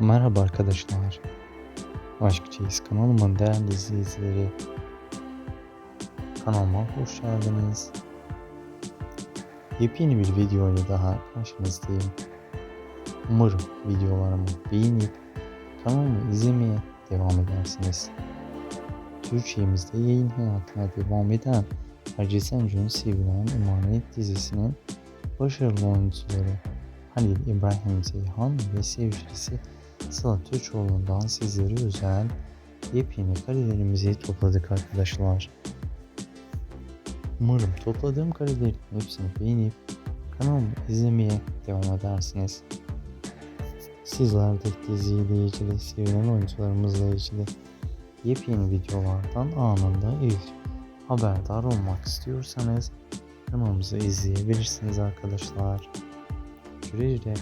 Merhaba arkadaşlar. Aşkçıyız kanalımın değerli izleyicileri. Kanalıma hoş geldiniz. Yepyeni bir video ile daha karşınızdayım. Umarım videolarımı beğenip kanalımı izlemeye devam edersiniz. Türkçemizde yayın hayatına devam eden Hacı Senco'nun sevilen Emanet dizisinin başarılı oyuncuları Halil İbrahim Ceyhan ve sevgilisi Sıla Türkoğlu'ndan sizlere özel yepyeni karelerimizi topladık arkadaşlar. Umarım topladığım karelerin hepsini beğenip kanalımı izlemeye devam edersiniz. Sizler de diziyle ilgili, sevilen oyuncularımızla ilgili yepyeni videolardan anında ilk haberdar olmak istiyorsanız kanalımızı izleyebilirsiniz arkadaşlar. Güle güle.